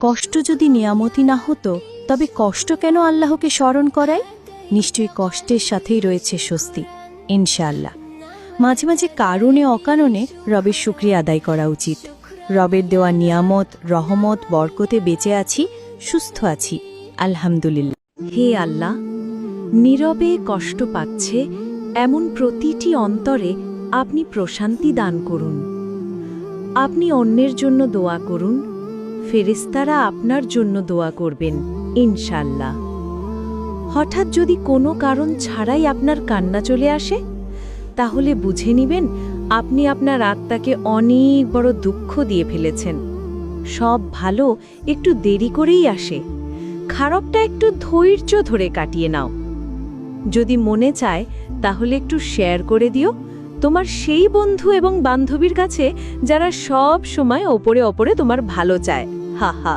কষ্ট যদি নিয়ামতি না হতো, তবে কষ্ট কেন আল্লাহকে স্মরণ করায়? নিশ্চয়ই কষ্টের সাথেই রয়েছে স্বস্তি, ইনশাআল্লাহ। মাঝে মাঝে কারণে, অকারণে রবের শুক্রিয়া আদায় করা উচিত। রবের দেওয়া নিয়ামত, রহমত, বরকতে বেঁচে আছি, সুস্থ আছি, আলহামদুলিল্লাহ। হে আল্লাহ, নীরবে কষ্ট পাচ্ছে, এমন প্রতিটি অন্তরে আপনি প্রশান্তি দান করুন। আপনি অন্যের জন্য দোয়া করুন ফেরেস্তারা আপনার জন্য দোয়া করবেন ইনশাল্লাহ হঠাৎ যদি কোনো কারণ ছাড়াই আপনার কান্না চলে আসে, তাহলে বুঝে নিবেন আপনি আপনার আত্মাকে অনেক বড় দুঃখ দিয়ে ফেলেছেন। সব ভালো একটু দেরি করেই আসে। খারাপটা একটু ধৈর্য ধরে কাটিয়ে নাও। যদি মনে চায়, তাহলে একটু শেয়ার করে দিও তোমার সেই বন্ধু এবং বান্ধবীর কাছে যারা সব সময় ওপরে ওপরে তোমার ভালো চায়। হা হা।